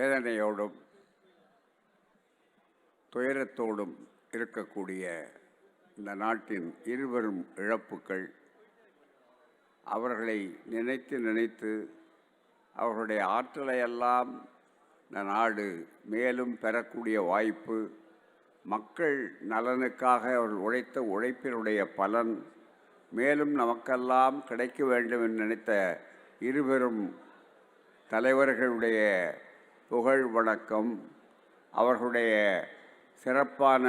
வேதனையோடும் துயரத்தோடும் இருக்கக்கூடிய இந்த நாட்டின் இருவரும் இழப்புக்கள் அவர்களை நினைத்து நினைத்து அவர்களுடைய ஆற்றலை எல்லாம் இந்த நாடு மேலும் பெறக்கூடிய வாய்ப்பு மக்கள் நலனுக்காக அவர்கள் உழைத்த உழைப்பினுடைய பலன் மேலும் நமக்கெல்லாம் கிடைக்க வேண்டும் என்று நினைத்த இருவரும் தலைவர்களுடைய புகழ் வணக்கம் அவர்களுடைய சிறப்பான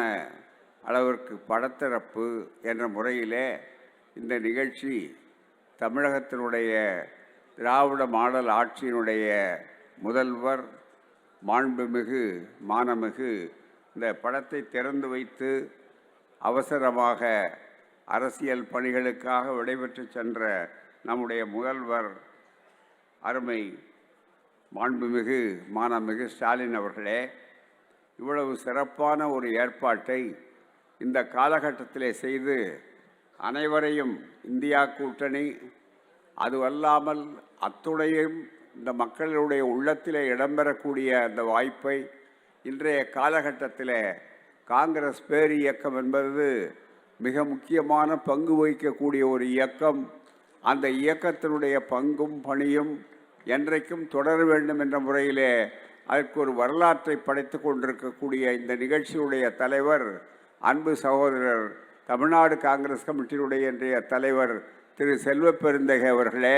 அளவிற்கு படத்திறப்பு என்ற முறையிலே இந்த நிகழ்ச்சி தமிழகத்தினுடைய திராவிட மாடல் ஆட்சியினுடைய முதல்வர் மாண்புமிகு மானமிகு இந்த படத்தை திறந்து வைத்து அவசரமாக அரசியல் பணிகளுக்காக விடைபெற்று சென்ற நம்முடைய முதல்வர் அருமை மாண்புமிகு மானமிகு ஸ்டாலின் அவர்களே இவ்வளவு சிறப்பான ஒரு ஏற்பாட்டை இந்த காலகட்டத்திலே செய்து அனைவரையும் இந்தியா கூட்டணி அதுவல்லாமல் அத்துணையும் இந்த மக்களுடைய உள்ளத்திலே இடம்பெறக்கூடிய அந்த வாய்ப்பை இன்றைய காலகட்டத்தில் காங்கிரஸ் பேர் இயக்கம் என்பது மிக முக்கியமான பங்கு வகிக்கக்கூடிய ஒரு இயக்கம். அந்த இயக்கத்தினுடைய பங்கும் பணியும் என்றைக்கும் தொடர வேண்டும் என்ற முறையிலே அதற்கு ஒரு வரலாற்றை படைத்து கொண்டிருக்கக்கூடிய இந்த நிகழ்ச்சியுடைய தலைவர் அன்பு சகோதரர் தமிழ்நாடு காங்கிரஸ் கமிட்டியினுடைய இன்றைய தலைவர் திரு செல்வ பெருந்தகை அவர்களே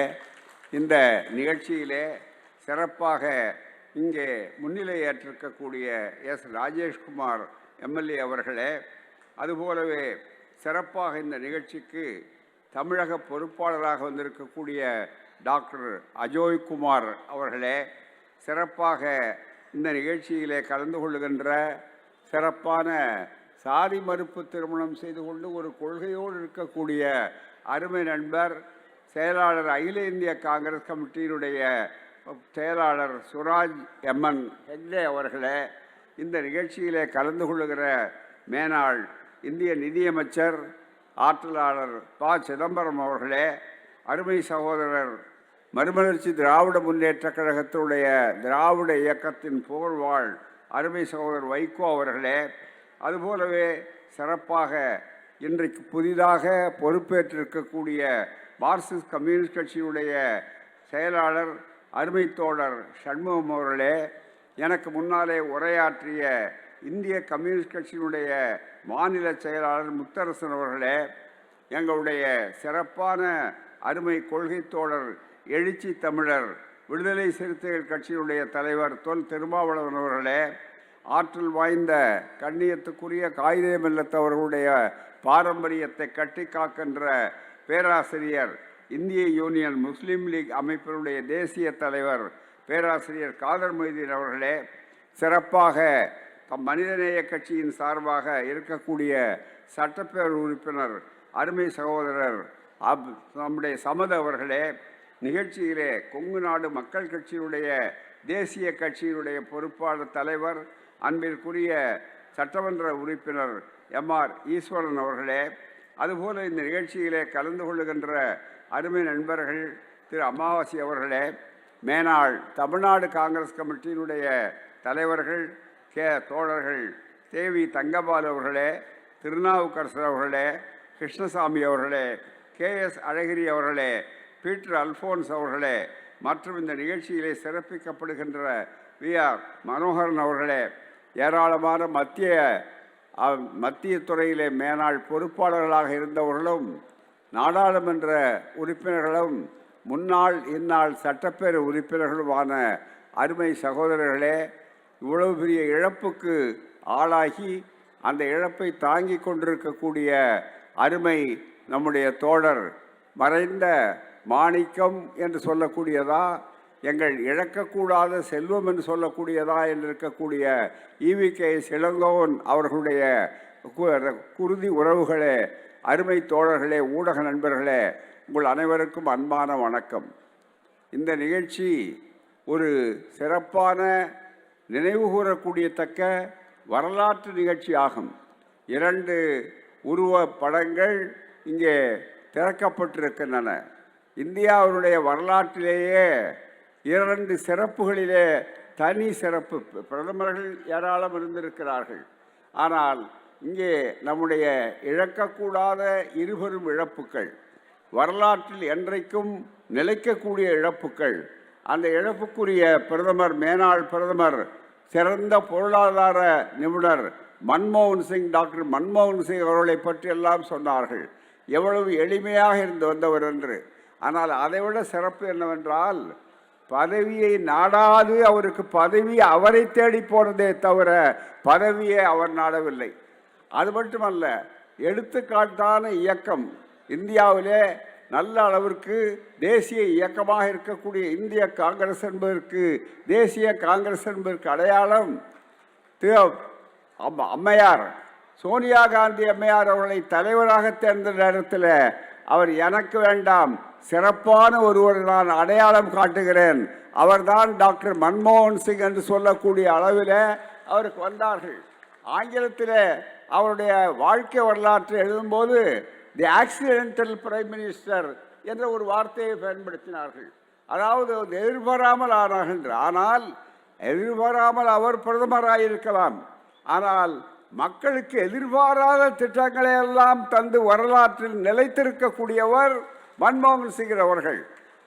இந்த நிகழ்ச்சியிலே சிறப்பாக இங்கே முன்னிலை ஏற்றிருக்கக்கூடிய எஸ். ராஜேஷ்குமார் எம்எல்ஏ அவர்களே அதுபோலவே சிறப்பாக இந்த நிகழ்ச்சிக்கு தமிழக பொறுப்பாளராக வந்திருக்கக்கூடிய டாக்டர் அஜோய்குமார் அவர்களே சிறப்பாக இந்த நிகழ்ச்சியிலே கலந்து கொள்ளுகின்ற சிறப்பான சாதி மறுப்பு திருமணம் செய்து கொண்டு ஒரு கொள்கையோடு இருக்கக்கூடிய அருமை நண்பர் செயலாளர் அகில இந்திய காங்கிரஸ் கமிட்டியினுடைய செயலாளர் சுராஜ் எம்என் ஹெக்டே அவர்களே இந்த நிகழ்ச்சியிலே கலந்து கொள்ளுகிற மேனாள் இந்திய நிதியமைச்சர் ஆற்றலாளர் ப. சிதம்பரம் அவர்களே அருமை சகோதரர் மறுமலர்ச்சி திராவிட முன்னேற்றக் கழகத்தினுடைய திராவிட இயக்கத்தின் புகழ்வாழ் அருமை சகோதரர் வைகோ அவர்களே அதுபோலவே சிறப்பாக இன்றைக்கு புதிதாக பொறுப்பேற்றிருக்கக்கூடிய மார்க்சிஸ்ட் கம்யூனிஸ்ட் கட்சியுடைய செயலாளர் அருமை தோழர் சண்முகம் அவர்களே எனக்கு முன்னாலே உரையாற்றிய இந்திய கம்யூனிஸ்ட் கட்சியினுடைய மாநில செயலாளர் முத்தரசன் அவர்களே எங்களுடைய சிறப்பான அருமை கொள்கை தோழர் எழுச்சி தமிழர் விடுதலை சிறுத்தைகள் கட்சியினுடைய தலைவர் தொல் திருமாவளவன் அவர்களே ஆற்றல் வாய்ந்த கண்ணியத்துக்குரிய காகிதமில்லத்தவர்களுடைய பாரம்பரியத்தை கட்டி காக்கின்ற பேராசிரியர் இந்திய யூனியன் முஸ்லீம் லீக் அமைப்பினுடைய தேசிய தலைவர் பேராசிரியர் காதர் மொய்தீன் அவர்களே சிறப்பாக மனிதநேய கட்சியின் சார்பாக இருக்கக்கூடிய சட்டப்பேரவை உறுப்பினர் அருமை சகோதரர் அப் நம்முடைய சமத அவர்களே நிகழ்ச்சியிலே கொங்கு நாடு மக்கள் கட்சியினுடைய தேசிய கட்சியினுடைய பொறுப்பாளர் தலைவர் அன்பிற்குரிய சட்டமன்ற உறுப்பினர் எம்ஆர் ஈஸ்வரன் அவர்களே அதுபோல இந்த நிகழ்ச்சியிலே கலந்து கொள்ளுகின்ற அருமை நண்பர்கள் திரு அமாவாசி அவர்களே மேனாள் தமிழ்நாடு காங்கிரஸ் கமிட்டியினுடைய தலைவர்கள் கே தோழர்கள் தேவி தங்கபால் அவர்களே திருநாவுக்கரசர் அவர்களே கிருஷ்ணசாமி அவர்களே கே எஸ் அழகிரி அவர்களே பீட்டர் அல்ஃபோன்ஸ் அவர்களே மற்றும் இந்த நிகழ்ச்சியிலே சிறப்பிக்கப்படுகின்ற வி ஆர் மனோகரன் அவர்களே ஏராளமான மத்திய மத்திய துறையிலே மேனாள் பொறுப்பாளர்களாக இருந்தவர்களும் நாடாளுமன்ற உறுப்பினர்களும் முன்னாள் இந்நாள் சட்டப்பேரவை உறுப்பினர்களுமான அருமை சகோதரர்களே இவ்வளவு பெரிய இழப்புக்கு ஆளாகி அந்த இழப்பை தாங்கி கொண்டிருக்கக்கூடிய அருமை நம்முடைய தோழர் மறைந்த மாணிக்கம் என்று சொல்லக்கூடியதா எங்கள் இழக்கக்கூடாத செல்வம் என்று சொல்லக்கூடியதா என்று இருக்கக்கூடிய ஈவி கே. சிலங்கோன் அவர்களுடைய கு- குருதி உறவுகளே அருமை தோழர்களே ஊடக நண்பர்களே உங்கள் அனைவருக்கும் அன்பான வணக்கம். இந்த நிகழ்ச்சி ஒரு சிறப்பான நினைவுகூரக்கூடியத்தக்க வரலாற்று நிகழ்ச்சி ஆகும். இரண்டு உருவ படங்கள் இங்கே திறக்கப்பட்டிருக்கின்றன. இந்தியாவினுடைய வரலாற்றிலேயே இரண்டு சிறப்புகளிலே தனி சிறப்பு. பிரதமர்கள் ஏராளம் இருந்திருக்கிறார்கள். ஆனால் இங்கே நம்முடைய இழக்கக்கூடாத இருபெரும் இழப்புக்கள் வரலாற்றில் என்றைக்கும் நிலைக்கக்கூடிய இழப்புக்கள் அந்த இழப்புக்குரிய பிரதமர் மேனாள் பிரதமர் சிறந்த பொருளாதார நிபுணர் மன்மோகன் சிங் டாக்டர் மன்மோகன் சிங் அவர்களை பற்றி எல்லாம் சொன்னார்கள். எவ்வளவு எளிமையாக இருந்து வந்தவர் என்று. ஆனால் அதைவிட சிறப்பு என்னவென்றால் பதவியை நாடாது அவருக்கு பதவி அவரை தேடி போனதே தவிர பதவியை அவர் நாடவில்லை. அது மட்டுமல்ல எடுத்துக்காட்டான இயக்கம் இந்தியாவிலே நல்ல அளவிற்கு தேசிய இயக்கமாக இருக்கக்கூடிய இந்திய காங்கிரஸ் என்பதற்கு தேசிய காங்கிரஸ் என்பதற்கு அடையாளம் அம்மையார் சோனியா காந்தி அம்மையார் அவர்களை தலைவராக தேர்ந்த நேரத்தில் அவர் எனக்கு வேண்டாம். சிறப்பான ஒருவர் நான் அடையாளம் காட்டுகிறேன். அவர்தான் டாக்டர் மன்மோகன் சிங் என்று சொல்லக்கூடிய அளவில் அவருக்கு வந்தார்கள். ஆங்கிலத்தில் அவருடைய வாழ்க்கை வரலாற்றை எழுதும்போது தி ஆக்சிடென்டல் பிரைம் மினிஸ்டர் என்ற ஒரு வார்த்தையை பயன்படுத்தினார்கள். அதாவது எதிர்பாராமல் ஆனார்கள் ஆனால் எதிர்பாராமல் அவர் பிரதமராக இருக்கலாம் ஆனால் மக்களுக்கு எதிர்பாராத திட்டங்களை எல்லாம் தந்து வரலாற்றில் நிலைத்திருக்கக்கூடியவர் மன்மோகன் சிங் அவர்கள்.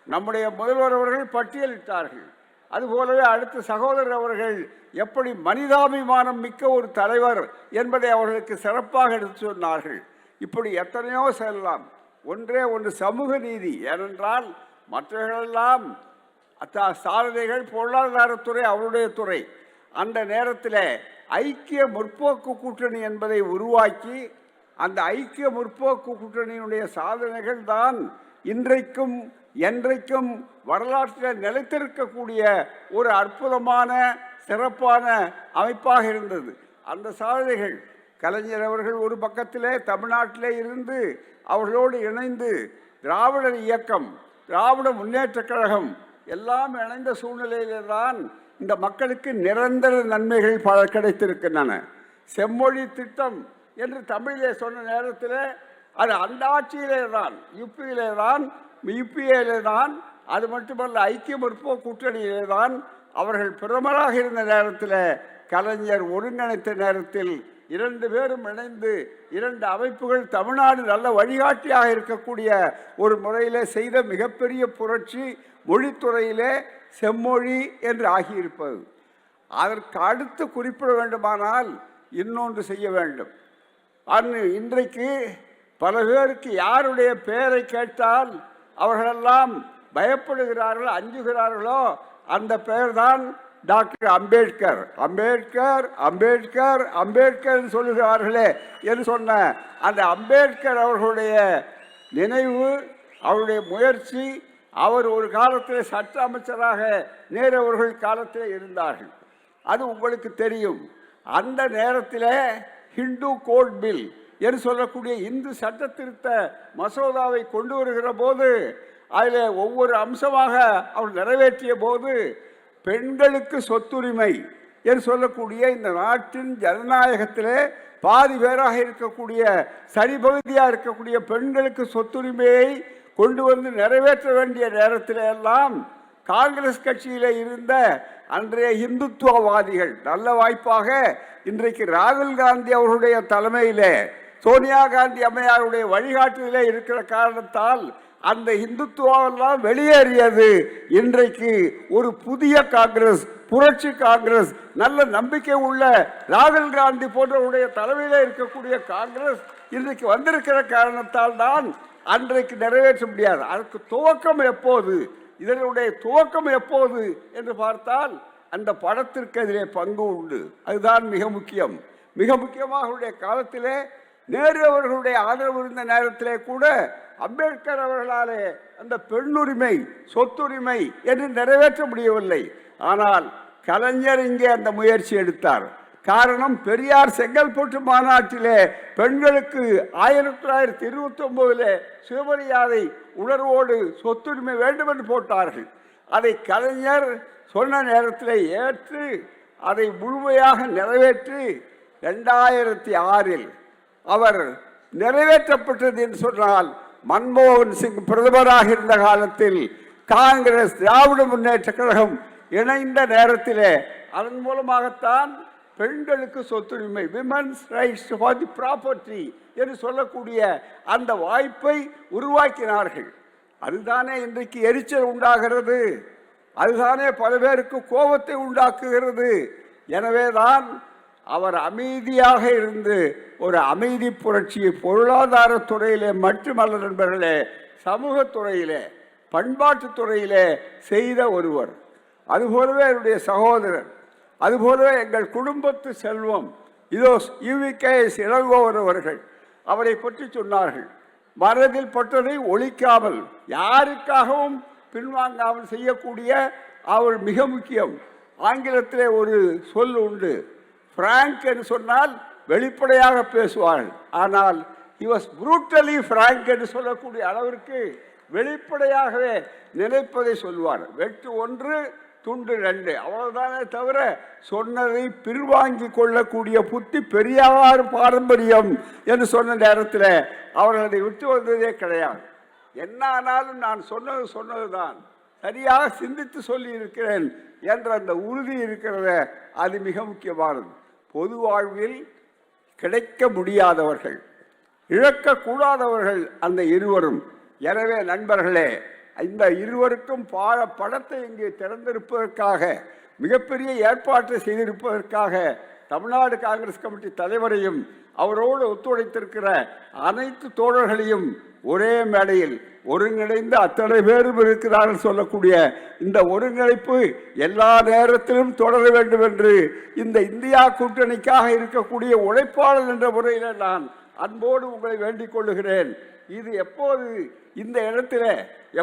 நம்முடைய முதல்வர் அவர்கள் பட்டியலிட்டார்கள். அதுபோலவே அடுத்த சகோதரர் அவர்கள் எப்படி மனிதாபிமானம் மிக்க ஒரு தலைவர் என்பதை அவர்களுக்கு சிறப்பாக எடுத்து சொன்னார்கள். இப்படி எத்தனையோ செல்லலாம். ஒன்றே ஒன்று சமூக நீதி. ஏனென்றால் மற்றவர்களெல்லாம் அத்தா சாதனைகள் பொருளாதாரத்துறை அவருடைய துறை. அந்த நேரத்தில் ஐக்கிய முற்போக்கு கூட்டணி என்பதை உருவாக்கி அந்த ஐக்கிய முற்போக்கு கூட்டணியினுடைய சாதனைகள் தான் இன்றைக்கும் என்றைக்கும் வரலாற்றில் நிலைத்திருக்கக்கூடிய ஒரு அற்புதமான சிறப்பான அமைப்பாக இருந்தது. அந்த சாதனைகள் கலைஞர் அவர்கள் ஒரு பக்கத்திலே தமிழ்நாட்டிலே இருந்து அவர்களோடு இணைந்து திராவிடர் இயக்கம் திராவிட முன்னேற்றக் கழகம் எல்லாம் இணைந்த சூழ்நிலையிலே தான் இந்த மக்களுக்கு நிரந்தர நன்மைகள் பல கிடைத்திருக்கின்றன. செம்மொழி திட்டம் என்று தமிழிலே சொன்ன நேரத்தில் அது அந்த ஆட்சியிலே தான் யுபியிலே தான் யுபிஏலே தான் அது மட்டுமல்ல ஐக்கிய முற்போக்கு கூட்டணியிலே தான் அவர்கள் பிரதமராக இருந்த நேரத்தில் கலைஞர் ஒருங்கிணைத்த நேரத்தில் இரண்டு பேரும் இணைந்து இரண்டு அமைப்புகள் தமிழ்நாடு நல்ல வழிகாட்டியாக இருக்கக்கூடிய ஒரு முறையில் செய்த மிகப்பெரிய புரட்சி மொழித்துறையிலே செம்மொழி என்று ஆகியிருப்பது. அதற்கு அடுத்து குறிப்பிட வேண்டுமானால் இன்னொன்று செய்ய வேண்டும். அன்று இன்றைக்கு பல பேருக்கு யாருடைய பெயரை கேட்டால் அவர்களெல்லாம் பயப்படுகிறார்களோ அஞ்சுகிறார்களோ அந்த பெயர்தான் டாக்டர் அம்பேத்கர். அம்பேத்கர் அம்பேத்கர் அம்பேத்கர் சொல்லுகிறார்களே என்று சொன்ன அந்த அம்பேத்கர் அவர்களுடைய நினைவு அவருடைய முயற்சி அவர் ஒரு காலத்தில் சட்ட அமைச்சராக நேரு அவர்கள் காலத்தில் இருந்தார்கள். அது உங்களுக்கு தெரியும். அந்த நேரத்தில் ஹிந்து கோட் பில் என்று சொல்லக்கூடிய இந்து சட்ட திருத்த மசோதாவை கொண்டு வருகிற போது அதில் ஒவ்வொரு அம்சமாக அவர் நிறைவேற்றிய போது பெண்களுக்கு சொத்துரிமை என்று சொல்லக்கூடிய இந்த நாட்டின் ஜனநாயகத்திலே பாதி பேராக இருக்கக்கூடிய சரிபகுதியாக இருக்கக்கூடிய பெண்களுக்கு சொத்துரிமையை கொண்டு வந்து நிறைவேற்ற வேண்டிய நேரத்தில் எல்லாம் காங்கிரஸ் கட்சியில் இருந்த அன்றைய இந்துத்துவவாதிகள் நல்ல வாய்ப்பாக இன்றைக்கு ராகுல் காந்தி அவர்களுடைய தலைமையிலே சோனியா காந்தி அம்மையாருடைய வழிகாட்டுதலே இருக்கிற காரணத்தால் அந்த இந்துத்துவெல்லாம் வெளியேறியது. இன்றைக்கு ஒரு புதிய காங்கிரஸ் புரட்சி காங்கிரஸ் நல்ல நம்பிக்கை உள்ள ராகுல் காந்தி போன்றவருடைய தலைமையில் இருக்கக்கூடிய காங்கிரஸ் இன்றைக்கு வந்திருக்கிற காரணத்தால் தான் அன்றைக்கு நிறைவேற்ற முடியாது. அதற்கு துவக்கம் எப்போது? இதனுடைய துவக்கம் எப்போது? என்று பார்த்தால் அந்த படத்திற்கு அதிலே பங்கு உண்டு. அதுதான் மிக முக்கியம். மிக முக்கியமாக அவருடைய காலத்திலே நேரு அவர்களுடைய ஆதரவு இருந்த நேரத்திலே கூட அம்பேத்கர் அவர்களாலே அந்த பெண்ணுரிமை சொத்துரிமை என்று நிறைவேற்ற முடியவில்லை. ஆனால் கலைஞர் இங்கே அந்த முயற்சி எடுத்தார். காரணம் பெரியார் செங்கல்பட்டு மாநாட்டிலே பெண்களுக்கு ஆயிரத்தி தொள்ளாயிரத்தி இருபத்தி ஒன்பதுல சுயமரியாதை உணர்வோடு சொத்துரிமை வேண்டும் என்று போட்டார்கள். அதை கலைஞர் சொன்ன நேரத்தில் ஏற்று அதை முழுமையாக நிறைவேற்றி ரெண்டாயிரத்தி ஆறில் அவர் நிறைவேற்றப்பட்டது என்று சொன்னால் மன்மோகன் சிங் பிரதமராக இருந்த காலத்தில் காங்கிரஸ் திராவிட முன்னேற்ற கழகம் இணைந்த நேரத்திலே அதன் மூலமாகத்தான் பெண்களுக்கு சொத்துரிமை women's rights for the property என்று சொல்லக்கூடிய அந்த வாய்ப்பை உருவாக்கினார்கள். அதுதானே இன்றைக்கு எரிச்சல் உண்டாகிறது. அதுதானே பல பேருக்கு கோபத்தை உண்டாக்குகிறது. எனவேதான் அவர் அமைதியாக இருந்து ஒரு அமைதி புரட்சியை பொருளாதாரத்துறையிலே மட்டுமல்ல நண்பர்களே சமூகத்துறையிலே பண்பாட்டுத்துறையிலே துறையிலே செய்த ஒருவர். அதுபோலவே என்னுடைய சகோதரர் அதுபோலவே எங்கள் குடும்பத்து செல்வம். இதோ யூவிகேஎஸ் இளங்கோவன் அவர்கள் அவரை பற்றி சொன்னார்கள். மனதில் பட்டதை ஒழிக்காமல் யாருக்காகவும் பின்வாங்காமல் செய்யக்கூடிய அவர் மிக முக்கியம். ஆங்கிலத்திலே ஒரு சொல் உண்டு. பிராங்க் என்று சொன்னால் வெளிப்படையாக பேசுவார்கள். ஆனால் இவஸ் புரூட்டலி ஃப்ராங்க் என்று சொல்லக்கூடிய அளவிற்கு வெளிப்படையாகவே நினைப்பதை சொல்வார். வெட்டு ஒன்று துண்டு ரெண்டு. அவ்வளோதானே தவிர சொன்னதை பின்வாங்கி கொள்ளக்கூடிய புத்தி பெரியவாறு பாரம்பரியம் என்று சொன்ன நேரத்தில் அவர்கள் அதை விட்டு வந்ததே கிடையாது. என்ன ஆனாலும் நான் சொன்னது சொன்னதுதான். சரியாக சிந்தித்து சொல்லி இருக்கிறேன் என்ற அந்த உறுதி இருக்கிறத அது மிக முக்கியமானது. பொது வாழ்வில் கிடைக்க முடியாதவர்கள் இழக்கக்கூடாதவர்கள் அந்த இருவரும். எனவே நண்பர்களே இந்த இருவருக்கும் பாழ படத்தை இங்கே திறந்திருப்பதற்காக மிகப்பெரிய ஏற்பாட்டை செய்திருப்பதற்காக தமிழ்நாடு காங்கிரஸ் கமிட்டி தலைவரையும் அவரோடு ஒத்துழைத்திருக்கிற அனைத்து தோழர்களையும் ஒரே மேடையில் ஒருங்கிணைந்த அத்தனை பேரும் இருக்கிறார்கள் சொல்லக்கூடிய இந்த ஒருங்கிணைப்பு எல்லா நேரத்திலும் தொடர வேண்டும் என்று இந்த இந்தியா கூட்டணிக்காக இருக்கக்கூடிய உழைப்பாளர் என்ற முறையில் நான் அன்போடு உங்களை வேண்டிக் கொள்ளுகிறேன். இது எப்போது இந்த இடத்துல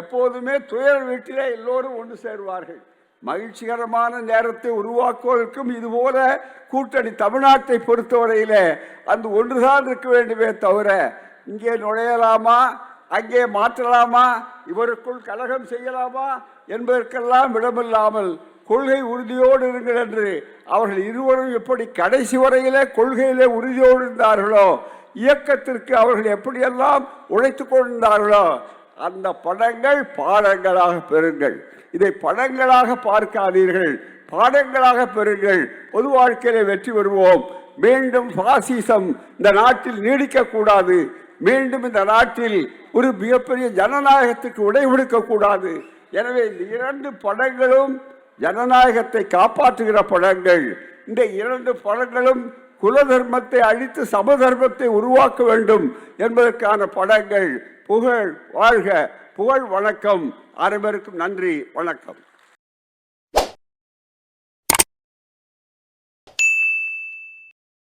எப்போதுமே துயர் வீட்டில் எல்லோரும் ஒன்று சேருவார்கள். மகிழ்ச்சிகரமான நேரத்தை உருவாக்குவதற்கும் இதுபோல கூட்டணி தமிழ்நாட்டை பொறுத்தவரையில் அந்த ஒன்றுதான் இருக்க வேண்டுமே தவிர இங்கே நுழையலாமா அங்கே மாற்றலாமா இவருக்குள் கலகம் செய்யலாமா என்பதற்கெல்லாம் இடமில்லாமல் கொள்கை உறுதியோடு இருங்கள் என்று அவர்கள் இருவரும் எப்படி கடைசி வரையிலே கொள்கையிலே உறுதியோடு இருந்தார்களோ இயக்கத்திற்கு அவர்கள் எப்படியெல்லாம் உழைத்து கொண்டிருந்தார்களோ அந்த படங்கள் பாடங்களாக பெறுங்கள். இதை படங்களாக பார்க்காதீர்கள். பாடங்களாக பெறுங்கள். பொது வாழ்க்கையில வெற்றி பெறுவோம். மீண்டும் பாசிசம் இந்த நாட்டில் நீடிக்கக்கூடாது. மீண்டும் இந்த நாட்டில் ஒரு மிகப்பெரிய ஜனநாயகத்துக்கு விடைவிடுக்க கூடாது எனவே இந்த இரண்டு படங்களும் ஜனநாயகத்தை காப்பாற்றுகிற படங்கள். இந்த இரண்டு படங்களும் குல தர்மத்தை அழித்து சமதர்மத்தை உருவாக்க வேண்டும் என்பதற்கான படங்கள். புகழ் வாழ்க. புகழ் வணக்கம். அனைவருக்கும் நன்றி. வணக்கம்.